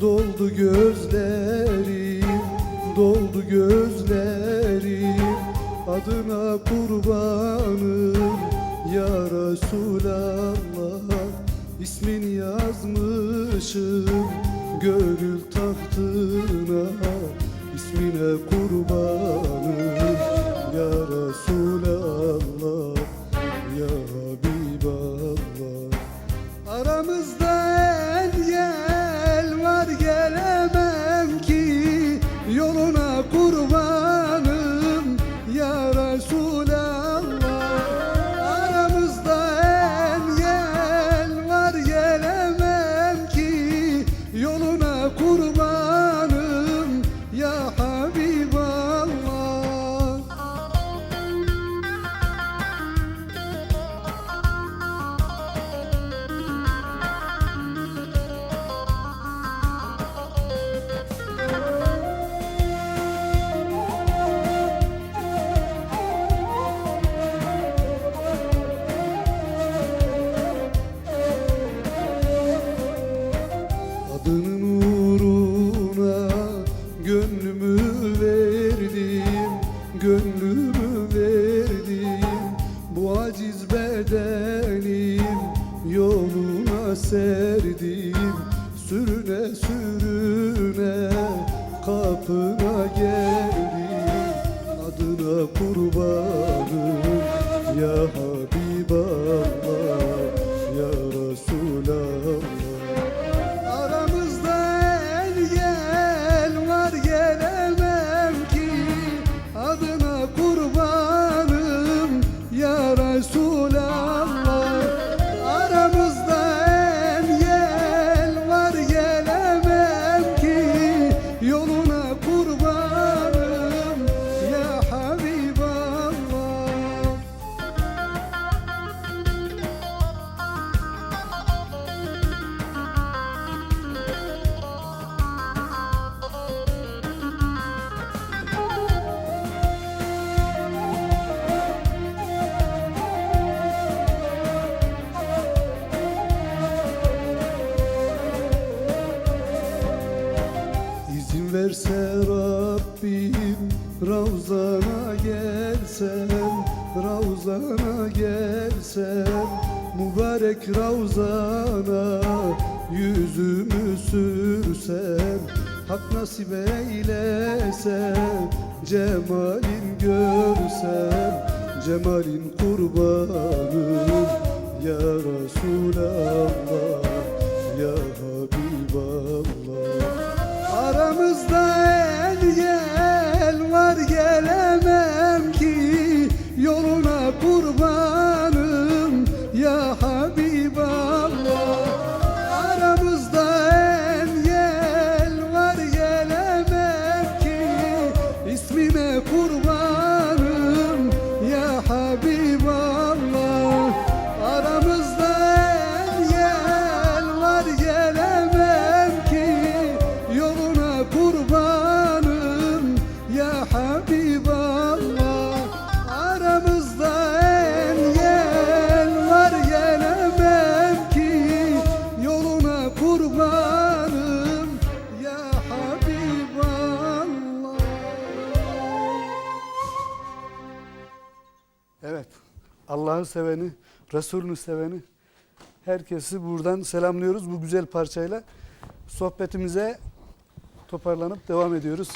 doldu gözlerim Doldu gözlerim. Adına kurbanım Ya Resulallah. İsmin yazmışım Gönül tahtına. İsmine kurbanım Ya Resulallah. Ya Habiballah. Aramızda Bu aciz bedenim Yoluna serdim. Sürüne sürüne Kapına geldim. Adına kurbanım Ya Habiballah Ya Resulallah verse Rabbim Ravzana gelsem Ravzana gelsem Mübarek Ravzana Yüzümü sürsem Hak nasip eylese Cemalin görsem Cemalin kurbanım Ya Resulallah Yoluna kurbanım Allah'ın seveni, Resulünü seveni herkesi buradan selamlıyoruz bu güzel parçayla. Sohbetimize toparlanıp devam ediyoruz.